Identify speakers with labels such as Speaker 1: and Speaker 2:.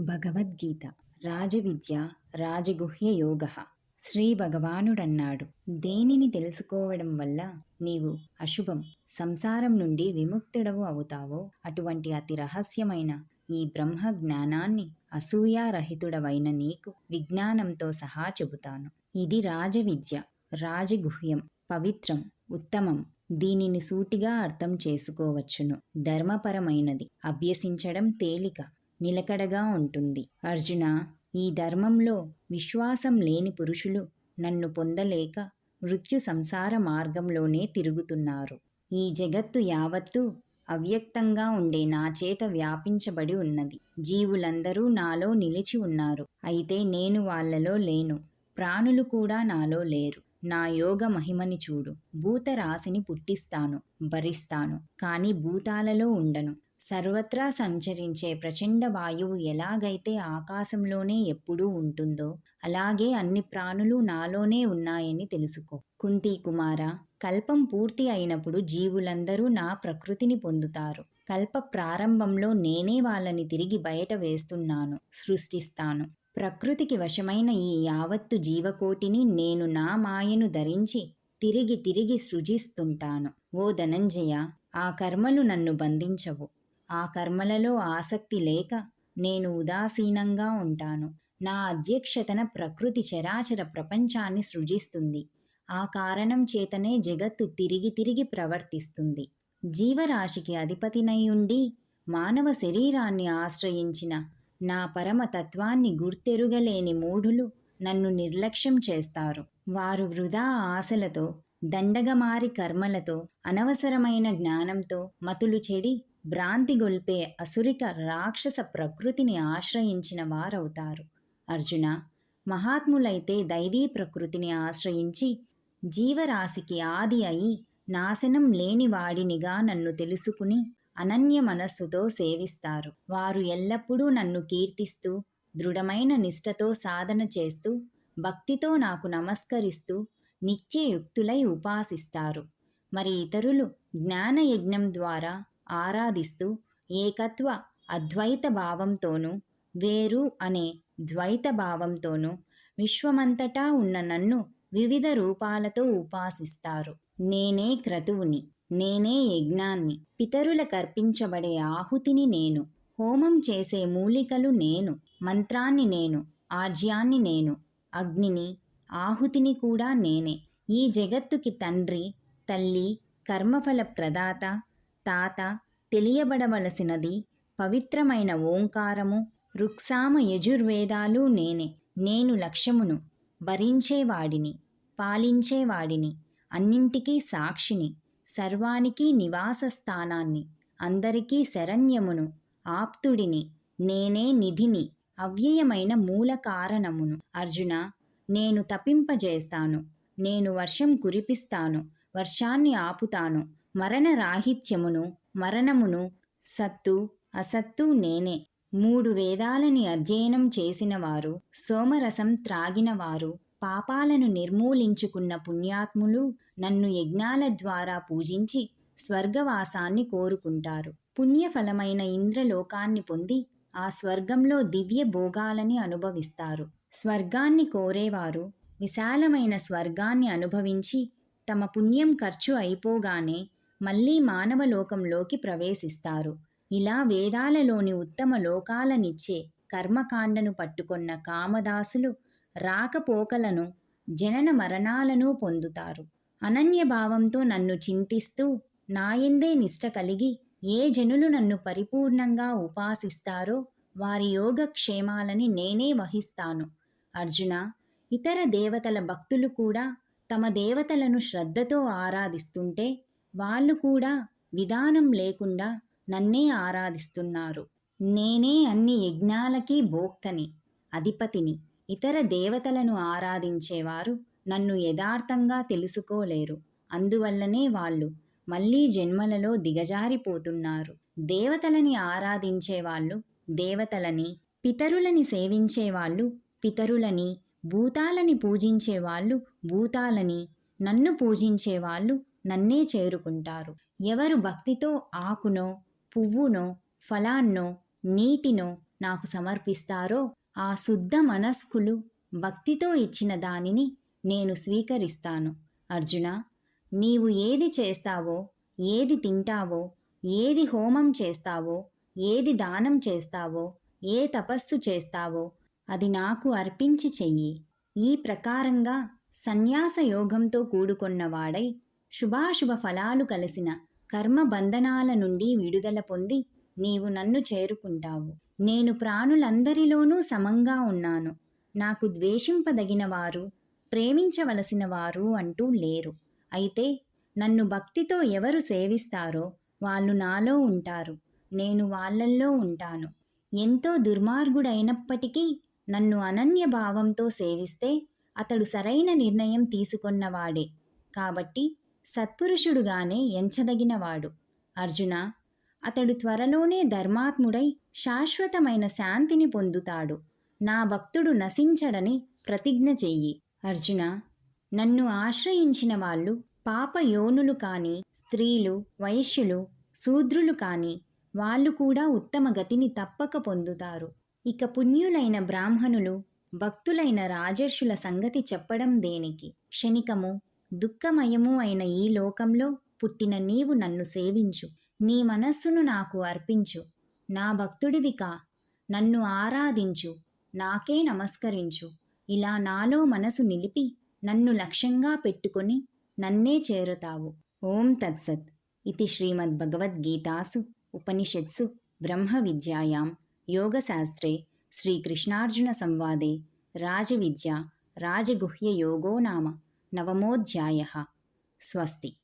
Speaker 1: భగవద్గీత. రాజవిద్య రాజగుహ్య యోగ. శ్రీ భగవానుడన్నాడు. దేనిని తెలుసుకోవడం వల్ల నీవు అశుభం సంసారం నుండి విముక్తుడవు అవుతావో అటువంటి అతి రహస్యమైన ఈ బ్రహ్మ జ్ఞానాన్ని అసూయారహితుడవైన నీకు విజ్ఞానంతో సహా చెబుతాను. ఇది రాజవిద్య రాజగుహ్యం పవిత్రం ఉత్తమం. దీనిని సూటిగా అర్థం చేసుకోవచ్చును. ధర్మపరమైనది. అభ్యసించడం తేలిక. నిలకడగా ఉంటుంది. అర్జున ఈ ధర్మంలో విశ్వాసం లేని పురుషులు నన్ను పొందలేక మృత్యు సంసార మార్గంలోనే తిరుగుతున్నారు. ఈ జగత్తు యావత్తు అవ్యక్తంగా ఉండే నా చేత వ్యాపించబడి ఉన్నది. జీవులందరూ నాలో నిలిచి ఉన్నారు. అయితే నేను వాళ్ళలో లేను. ప్రాణులు కూడా నాలో లేరు. నా యోగ మహిమని చూడు. భూతరాశిని పుట్టిస్తాను భరిస్తాను. కానీ భూతాలలో ఉండను. సర్వత్రా సంచరించే ప్రచండ వాయువు ఎలాగైతే ఆకాశంలోనే ఎప్పుడూ ఉంటుందో అలాగే అన్ని ప్రాణులు నాలోనే ఉన్నాయని తెలుసుకో. కుంతి కుమార కల్పం పూర్తి అయినప్పుడు జీవులందరూ నా ప్రకృతిని పొందుతారు. కల్ప ప్రారంభంలో నేనే వాళ్ళని తిరిగి బయట వేస్తున్నాను సృష్టిస్తాను. ప్రకృతికి వశమైన ఈ యావత్తు జీవకోటిని నేను నా మాయను ధరించి తిరిగి తిరిగి సృజిస్తుంటాను. ఓ ధనంజయ ఆ కర్మలు నన్ను బంధించవు. ఆ కర్మలలో ఆసక్తి లేక నేను ఉదాసీనంగా ఉంటాను. నా అధ్యక్షతన ప్రకృతి చరాచర ప్రపంచాన్ని సృజిస్తుంది. ఆ కారణం చేతనే జగత్తు తిరిగి తిరిగి ప్రవర్తిస్తుంది. జీవరాశికి అధిపతినై ఉండి మానవ శరీరాన్ని ఆశ్రయించిన నా పరమతత్వాన్ని గుర్తెరుగలేని మూఢులు నన్ను నిర్లక్ష్యం చేస్తారు. వారు వృధా ఆశలతో దండగమారి కర్మలతో అనవసరమైన జ్ఞానంతో మతులు చెడి భ్రాంతి గొల్పే అసురిక రాక్షస ప్రకృతిని ఆశ్రయించిన వారవుతారు. అర్జున మహాత్ములైతే దైవీ ప్రకృతిని ఆశ్రయించి జీవరాశికి ఆది అయి నాశనం లేని వాడినిగా నన్ను తెలుసుకుని అనన్య మనస్సుతో సేవిస్తారు. వారు ఎల్లప్పుడూ నన్ను కీర్తిస్తూ దృఢమైన నిష్టతో సాధన చేస్తూ భక్తితో నాకు నమస్కరిస్తూ నిత్యయుక్తులై ఉపాసిస్తారు. మరి ఇతరులు జ్ఞానయజ్ఞం ద్వారా ఆరాధిస్తూ ఏకత్వ అద్వైత భావంతోనూ వేరు అనే ద్వైత భావంతోనూ విశ్వమంతటా ఉన్న నన్ను వివిధ రూపాలతో ఉపాసిస్తారు. నేనే క్రతువుని నేనే యజ్ఞాన్ని పితరుల కర్పించబడే ఆహుతిని నేను హోమం చేసే మూలికలు నేను మంత్రాన్ని నేను ఆజ్యాన్ని నేను అగ్నిని ఆహుతిని కూడా నేనే. ఈ జగత్తుకి తండ్రి తల్లి కర్మఫల ప్రదాత తాత తెలియబడవలసినది పవిత్రమైన ఓంకారము రుక్సామ యజుర్వేదాలు నేనే. నేను లక్ష్యమును భరించేవాడిని పాలించేవాడిని అన్నింటికీ సాక్షిని సర్వానికి నివాస స్థానాన్ని అందరికీ శరణ్యమును ఆప్తుడిని నేనే నిధిని అవ్యయమైన మూల కారణమును. అర్జున నేను తపింపజేస్తాను నేను వర్షం కురిపిస్తాను వర్షాన్ని ఆపుతాను మరణ రాహిత్యమును మరణమును సత్తు అసత్తు నేనే. మూడు వేదాలని అధ్యయనం చేసినవారు సోమరసం త్రాగినవారు పాపాలను నిర్మూలించుకున్న పుణ్యాత్ములు నన్ను యజ్ఞాల ద్వారా పూజించి స్వర్గవాసాన్ని కోరుకుంటారు. పుణ్యఫలమైన ఇంద్రలోకాన్ని పొంది ఆ స్వర్గంలో దివ్య భోగాలని అనుభవిస్తారు. స్వర్గాన్ని కోరేవారు విశాలమైన స్వర్గాన్ని అనుభవించి తమ పుణ్యం ఖర్చు అయిపోగానే మళ్ళీ మానవ లోకంలోకి ప్రవేశిస్తారు. ఇలా వేదాలలోని ఉత్తమ లోకాలనిచ్చే కర్మకాండను పట్టుకొన్న కామదాసులు రాకపోకలను జనన మరణాలను పొందుతారు. అనన్యభావంతో నన్ను చింతిస్తూ నాయందే నిష్ట కలిగి ఏ జనులు నన్ను పరిపూర్ణంగా ఉపాసిస్తారో వారి యోగక్షేమాలని నేనే వహిస్తాను. అర్జున ఇతర దేవతల భక్తులు కూడా తమ దేవతలను శ్రద్ధతో ఆరాధిస్తుంటే వాళ్ళు కూడా విధానం లేకుండా నన్నే ఆరాధిస్తున్నారు. నేనే అన్ని యజ్ఞాలకి భోక్తని అధిపతిని ఇతర దేవతలను ఆరాధించేవారు నన్ను యథార్థంగా తెలుసుకోలేరు. అందువల్లనే వాళ్ళు మళ్ళీ జన్మలలో దిగజారిపోతున్నారు. దేవతలని ఆరాధించేవాళ్ళు దేవతలని పితరులని సేవించేవాళ్ళు పితరులని భూతాలని పూజించేవాళ్ళు భూతాలని నన్ను పూజించేవాళ్ళు నన్నే చేరుకుంటారు. ఎవరు భక్తితో ఆకునో పువ్వునో ఫలాన్నో నీటినో నాకు సమర్పిస్తారో ఆ శుద్ధ మనస్కులు భక్తితో ఇచ్చిన దానిని నేను స్వీకరిస్తాను. అర్జున నీవు ఏది చేస్తావో ఏది తింటావో ఏది హోమం చేస్తావో ఏది దానం చేస్తావో ఏ తపస్సు చేస్తావో అది నాకు అర్పించి చెయ్యి. ఈ ప్రకారంగా సన్యాస యోగంతో కూడుకున్నవాడై శుభాశుభ ఫలాలు కలిసిన కర్మ బంధనాల నుండి విడుదల పొంది నీవు నన్ను చేరుకుంటావు. నేను ప్రాణులందరిలోనూ సమంగా ఉన్నాను. నాకు ద్వేషింపదగిన వారు ప్రేమించవలసిన వారు అంటూ లేరు. అయితే నన్ను భక్తితో ఎవరు సేవిస్తారో వాళ్ళు నాలో ఉంటారు. నేను వాళ్ళల్లో ఉంటాను. ఎంతో దుర్మార్గుడైనప్పటికీ నన్ను అనన్య భావంతో సేవిస్తే అతడు సరైన నిర్ణయం తీసుకొన్నవాడే. కాబట్టి సత్పురుషుడుగానే ఎంచదగినవాడు. అర్జున అతడు త్వరలోనే ధర్మాత్ముడై శాశ్వతమైన శాంతిని పొందుతాడు. నా భక్తుడు నశించడని ప్రతిజ్ఞ చెయ్యి. అర్జున నన్ను ఆశ్రయించిన వాళ్ళు పాపయోనులు కాని స్త్రీలు వైశ్యులు శూద్రులు కాని వాళ్ళు కూడా ఉత్తమ గతిని తప్పక పొందుతారు. ఇక పుణ్యులైన బ్రాహ్మణులు భక్తులైన రాజర్షుల సంగతి చెప్పడం దేనికి? క్షణికము దుఃఖమయము అయిన ఈ లోకంలో పుట్టిన నీవు నన్ను సేవించు. నీ మనస్సును నాకు అర్పించు. నా భక్తుడివికా నన్ను ఆరాధించు. నాకే నమస్కరించు. ఇలా నాలో మనసు నిలిపి నన్ను లక్ష్యంగా పెట్టుకొని నన్నే చేరుతావు. ఓం తత్సత్. ఇది శ్రీమద్భగవద్గీతాసు ఉపనిషత్సు బ్రహ్మ విద్యాయాం యోగశాస్త్రే శ్రీకృష్ణార్జున సంవాదే రాజవిద్య రాజగుహ్య యోగో నామ. నవమోధ్యాయ. స్వస్తి.